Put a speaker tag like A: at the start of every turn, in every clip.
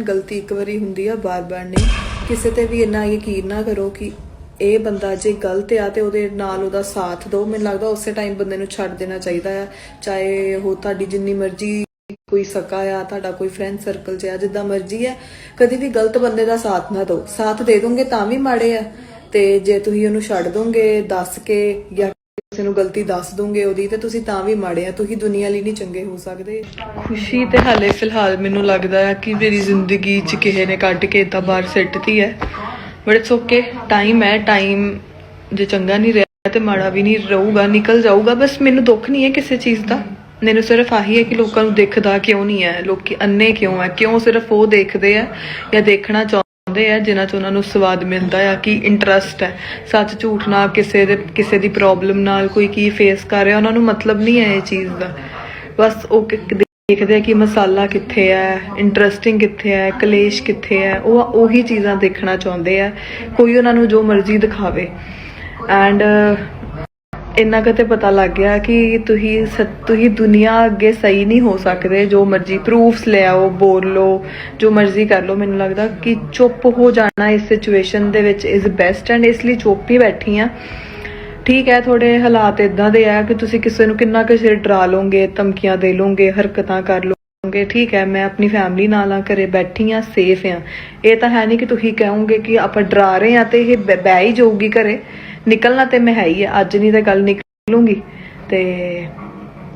A: ਗਲਤੀ ਇੱਕ ਵਾਰੀ ਹੁੰਦੀ ਆ, ਬਾਰ-ਬਾਰ ਨਹੀਂ। ਕਿਸੇ ਤੇ ਵੀ ਇੰਨਾ ਯਕੀਨ ਨਾ ਕਰੋ ਕਿ ਇਹ ਬੰਦਾ ਜੇ ਗਲਤ ਆ ਤੇ ਉਹਦੇ ਨਾਲ ਉਹਦਾ ਸਾਥ ਦਿਓ। ਮੈਨੂੰ ਲੱਗਦਾ ਉਸੇ ਟਾਈਮ ਬੰਦੇ ਨੂੰ ਛੱਡ ਦੇਣਾ ਚਾਹੀਦਾ ਆ। ਚਾਹੇ ਉਹ ਤੁਹਾਡੀ ਜਿੰਨੀ ਮਰਜ਼ੀ ਕੋਈ ਸਕਾ ਆ, ਤੁਹਾਡਾ ਕੋਈ ਫਰੈਂਡ ਸਰਕਲ ਚ ਆ ਜਿੱਦਾਂ ਮਰਜ਼ੀ ਆ। ਕਦੀ ਵੀ ਗਲਤ ਬੰਦੇ ਦਾ ਸਾਥ ਨਾ ਦਿਓ। ਸਾਥ ਦੇ ਦੋਗੇ ਤਾਂ ਵੀ ਮਾੜੇ ਆ। ਤੇ ਜੇ ਤੁਸੀਂ ਉਹਨੂੰ ਛੱਡ ਦੋਗੇ, ਦੱਸ ਕੇ ਜਾਂ ਕਿਸੇ ਨੂੰ ਗਲਤੀ ਦੱਸ ਦੋਗੇ ਉਹਦੀ ਤੇ ਤੁਸੀਂ ਤਾਂ ਵੀ ਮਾੜੇ ਆ, ਤੁਸੀਂ ਦੁਨੀਆ ਲਈ ਨਹੀਂ ਚੰਗੇ ਹੋ ਸਕਦੇ। ਖੁਸ਼ੀ ਤੇ ਹਾਲੇ ਫਿਲਹਾਲ ਮੈਨੂੰ ਲੱਗਦਾ ਆ ਕਿ ਮੇਰੀ ਜ਼ਿੰਦਗੀ 'ਚ ਕਿਸੇ ਨੇ ਕੱਢ ਕੇ ਤਾਂ ਬਾਹਰ ਸਿੱਟਤੀ ਹੈ। ਬਟ ਇਟਸ ਓਕੇ ਟਾਈਮ ਹੈ ਟਾਈਮ ਜੇ ਚੰਗਾ ਨਹੀਂ ਰਿਹਾ ਤੇ ਮਾੜਾ ਵੀ ਨਹੀਂ ਰਹੂਗਾ, ਨਿਕਲ ਜਾਊਗਾ, ਬਸ ਮੈਨੂੰ ਦੁੱਖ ਨਹੀਂ ਹੈ ਕਿਸੇ ਚੀਜ਼ ਦਾ। ਮੈਨੂੰ ਸਿਰਫ ਆਹੀ ਹੈ ਕਿ ਲੋਕਾਂ ਨੂੰ ਦੇਖਦਾ ਕਿਉਂ ਨਹੀਂ ਹੈ, ਲੋਕੀ ਅੰਨੇ ਕਿਉਂ ਹੈ ਕਿਉਂ ਸਿਰਫ ਉਹ ਦੇਖਦੇ ਆ ਜਾਂ ਦੇਖਣਾ ਚਾਹੁੰਦੇ ਆ, ਜਿਨ੍ਹਾਂ 'ਚ ਉਹਨਾਂ ਨੂੰ ਸਵਾਦ ਮਿਲਦਾ ਆ, ਕਿ ਇੰਟਰਸਟ ਹੈ। ਸੱਚ ਝੂਠ ਨਾਲ ਕਿਸੇ ਦੇ, ਕਿਸੇ ਦੀ ਪ੍ਰੋਬਲਮ ਨਾਲ ਕੋਈ ਕੀ ਫੇਸ ਕਰ ਰਿਹਾ, ਉਹਨਾਂ ਨੂੰ ਮਤਲਬ ਨਹੀਂ ਹੈ ਇਹ ਚੀਜ਼ ਦਾ। ਬਸ ਉਹ ਦੇਖਦੇ ਆ ਕਿ ਮਸਾਲਾ ਕਿੱਥੇ ਹੈ ਇੰਟਰਸਟਿੰਗ ਕਿੱਥੇ ਹੈ, ਕਲੇਸ਼ ਕਿੱਥੇ ਹੈ, ਉਹ ਉਹੀ ਚੀਜ਼ਾਂ ਦੇਖਣਾ ਚਾਹੁੰਦੇ ਆ। ਕੋਈ ਉਹਨਾਂ ਨੂੰ ਜੋ ਮਰਜ਼ੀ ਦਿਖਾਵੇ। ਐਂਡ ਇੰਨਾ ਕਿਤੇ ਪਤਾ ਲੱਗ ਗਿਆ ਕਿ ਤੁਸੀਂ ਤੁਸੀਂ ਦੁਨੀਆ ਅੱਗੇ ਸਹੀ ਨਹੀਂ ਹੋ ਸਕਦੇ। ਜੋ ਮਰਜ਼ੀ ਪ੍ਰੂਫਸ ਲੈ ਆਓ, ਬੋਲ ਲਓ, ਜੋ ਮਰਜ਼ੀ ਕਰ ਲਓ। ਮੈਨੂੰ ਲੱਗਦਾ ਕਿ ਚੁੱਪ ਹੋ ਜਾਣਾ ਇਸ ਸਿਚੁਏਸ਼ਨ ਦੇ ਵਿੱਚ ਇਜ਼ ਬੈਸਟ ਐਂਡ ਇਸ ਲਈ ਚੁੱਪ ਹੀ ਬੈਠੀ ਆ। ਠੀਕ ਹੈ ਥੋੜੇ ਹਾਲਾਤ ਇਦਾਂ ਦੇ ਆ ਕਿ ਤੁਸੀਂ ਕਿਸੇ ਨੂੰ ਕਿੰਨਾ ਕੁ ਚਿਰ ਡਰਾ ਲਓਗੇ, ਧਮਕੀਆਂ ਦੇ ਲੋਗੇ ਹਰਕਤਾਂ ਕਰ ਲਓਗੇ। ਠੀਕ ਹੈ, ਮੈਂ ਆਪਣੀ ਫੈਮਿਲੀ ਨਾਲ ਆ, ਘਰੇ ਬੈਠੀ ਆ ਸੇਫ ਆ। ਇਹ ਤਾਂ ਹੈ ਨਹੀਂ ਕਿ ਤੁਸੀਂ ਕਹੋਗੇ ਕਿ ਆਪਾਂ ਡਰਾ ਰਹੇ ਆ ਤੇ ਇਹ ਬੈ ਹੀ ਜਾਊਗੀ ਘਰੇ। ਨਿਕਲਣਾ ਤੇ ਮੈਂ ਹੈ ਹੀ ਆ, ਅੱਜ ਨਹੀਂ ਤਾਂ ਗੱਲ ਨਿਕਲੂੰਗੀ। ਤੇ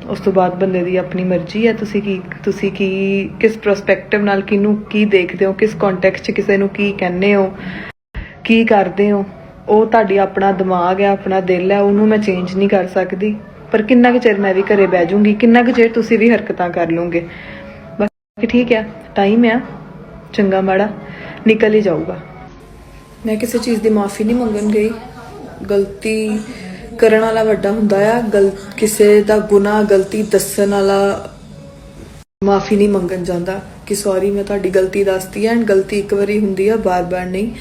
A: ਉਸ ਤੋਂ ਬਾਅਦ ਬੰਦੇ ਦੀ ਆਪਣੀ ਮਰਜ਼ੀ ਹੈ ਤੁਸੀਂ ਕੀ ਤੁਸੀਂ ਕੀ, ਕਿਸ ਪ੍ਰਸਪੈਕਟਿਵ ਨਾਲ ਕਿਹਨੂੰ ਕੀ ਦੇਖਦੇ ਹੋ, ਕਿਸ ਕੰਟੈਕਸਟ 'ਚ ਕਿਸੇ ਨੂੰ ਕੀ ਕਹਿੰਦੇ ਹੋ, ਕੀ ਕਰਦੇ ਹੋ, ਉਹ ਤੁਹਾਡੀ ਆਪਣਾ ਦਿਮਾਗ ਹੈ ਆਪਣਾ ਦਿਲ ਹੈ ਉਹਨੂੰ ਮੈਂ ਚੇਂਜ ਨਹੀਂ ਕਰ ਸਕਦੀ। ਪਰ ਕਿੰਨਾ ਕੁ ਚਿਰ ਮੈਂ ਵੀ ਘਰੇ ਬਹਿ ਜਾਊਂਗੀ, ਕਿੰਨਾ ਕੁ ਚਿਰ ਤੁਸੀਂ ਵੀ ਹਰਕਤਾਂ ਕਰ ਲਓਗੇ। ਬਾਕੀ ਠੀਕ ਹੈ ਟਾਈਮ ਹੈ ਚੰਗਾ ਮਾੜਾ, ਨਿਕਲ ਹੀ ਜਾਊਗਾ। ਮੈਂ ਕਿਸੇ ਚੀਜ਼ ਦੀ ਮਾਫੀ ਨਹੀਂ ਮੰਗਣ ਗਈ। ਗਲਤੀ ਕਰਨ ਵਾਲਾ ਵੱਡਾ ਹੁੰਦਾ ਆ, ਗਲ, ਕਿਸੇ ਦਾ ਗੁਨਾਹ, ਗਲਤੀ ਦੱਸਣ ਵਾਲਾ ਮਾਫੀ ਨਹੀਂ ਮੰਗਣ ਜਾਂਦਾ। ਕਿ ਸੌਰੀ ਮੈਂ ਤੁਹਾਡੀ ਗਲਤੀ ਦੱਸਤੀ ਹੈ ਐਂਡ ਗਲਤੀ ਇੱਕ ਵਾਰੀ ਹੁੰਦੀ ਆ, ਬਾਰ-ਬਾਰ ਨਹੀਂ।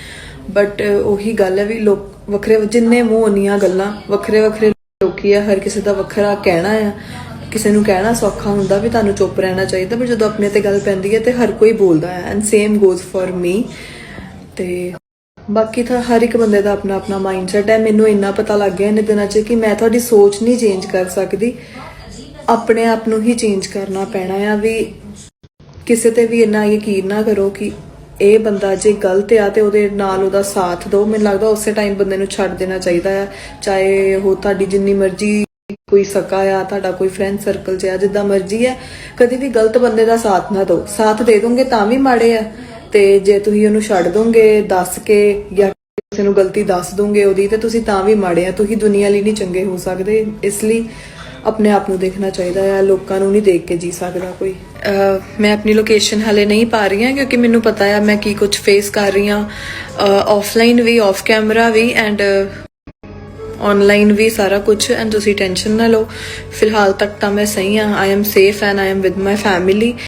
A: ਬਟ ਉਹੀ ਗੱਲ ਹੈ ਵੀ ਲੋਕ ਵੱਖਰੇ ਜਿੰਨੇ ਮੂੰਹ ਉਨੀਆਂ ਗੱਲਾਂ, ਵੱਖਰੇ ਵੱਖਰੇ ਲੋਕੀ ਆ, ਹਰ ਕਿਸੇ ਦਾ ਵੱਖਰਾ ਕਹਿਣਾ ਆ। ਕਿਸੇ ਨੂੰ ਕਹਿਣਾ ਸੌਖਾ ਹੁੰਦਾ ਵੀ ਤੁਹਾਨੂੰ ਚੁੱਪ ਰਹਿਣਾ ਚਾਹੀਦਾ, ਪਰ ਜਦੋਂ ਆਪਣੇ ਤੇ ਗੱਲ ਪੈਂਦੀ ਹੈ ਤੇ ਹਰ ਕੋਈ ਬੋਲਦਾ ਹੈ and same goes for me ਤੇ ਬਾਕੀ ਤਾਂ ਹਰ ਇੱਕ ਬੰਦੇ ਦਾ ਆਪਣਾ ਆਪਣਾ ਮਾਈਂਡਸੈਟ ਹੈ। ਮੈਨੂੰ ਇੰਨਾ ਪਤਾ ਲੱਗ ਗਿਆ ਇਹਨੇ ਦਿਨਾਂ 'ਚ ਕਿ ਮੈਂ ਤੁਹਾਡੀ ਸੋਚ ਨਹੀਂ ਚੇਂਜ ਕਰ ਸਕਦੀ। ਆਪਣੇ ਆਪ ਨੂੰ ਹੀ ਚੇਂਜ ਕਰਨਾ ਪੈਣਾ ਆ ਵੀ ਕਿਸੇ ਤੇ ਵੀ ਇੰਨਾ ਯਕੀਨ ਨਾ ਕਰੋ ਕਿ ਇਹ ਬੰਦਾ ਜੇ ਗਲਤ ਆ ਤੇ ਉਹਦੇ ਨਾਲ ਉਹਦਾ ਸਾਥ ਦਿਓ। ਮੈਨੂੰ ਲੱਗਦਾ ਉਸੇ ਟਾਈਮ ਬੰਦੇ ਨੂੰ ਛੱਡ ਦੇਣਾ ਚਾਹੀਦਾ ਆ। ਚਾਹੇ ਉਹ ਤੁਹਾਡੀ ਜਿੰਨੀ ਮਰਜ਼ੀ ਕੋਈ ਸਕਾ ਆ, ਤੁਹਾਡਾ ਕੋਈ ਫਰੈਂਡ ਸਰਕਲ 'ਚ ਆ, ਜਿੱਦਾਂ ਮਰਜ਼ੀ ਆ। ਕਦੇ ਵੀ ਗਲਤ ਬੰਦੇ ਦਾ ਸਾਥ ਨਾ ਦਿਓ। ਸਾਥ ਦੇ ਦੋਗੇ ਤਾਂ ਵੀ ਮਾੜੇ ਆ। ਤੇ ਜੇ ਤੁਸੀਂ ਉਹਨੂੰ ਛੱਡ ਦੋਗੇ, ਦੱਸ ਕੇ ਜਾਂ ਕਿਸੇ ਨੂੰ ਗਲਤੀ ਦੱਸ ਦੋਗੇ ਉਹਦੀ, ਤੇ ਤੁਸੀਂ ਤਾਂ ਵੀ ਮਾੜੇ ਆ। ਤੁਸੀਂ ਦੁਨੀਆ ਲਈ ਨਹੀਂ ਚੰਗੇ ਹੋ ਸਕਦੇ। ਇਸ ਲਈ ਆਪਣੇ ਆਪ ਨੂੰ ਦੇਖਣਾ ਚਾਹੀਦਾ ਹੈ ਲੋਕਾਂ ਨੂੰ ਨਹੀਂ ਦੇਖ ਕੇ ਜੀ ਸਕਦਾ ਕੋਈ। ਮੈਂ ਆਪਣੀ ਲੋਕੇਸ਼ਨ ਹਲੇ ਨਹੀਂ ਪਾ ਰਹੀ ਹਾਂ, ਕਿਉਂਕਿ ਮੈਨੂੰ ਪਤਾ ਹੈ ਮੈਂ ਕੀ ਕੁਝ ਫੇਸ ਕਰ ਰਹੀ ਹਾਂ। ਆਫਲਾਈਨ ਵੀ ਆਫ ਕੈਮਰਾ ਵੀ ਐਂਡ ਆਨਲਾਈਨ ਵੀ ਸਾਰਾ ਕੁਝ ਐਂਡ ਤੁਸੀਂ ਟੈਨਸ਼ਨ ਨਾ ਲਓ। ਫਿਲਹਾਲ ਤੱਕ ਤਾਂ ਮੈਂ ਸਹੀ ਹਾਂ। I am safe and I am with my family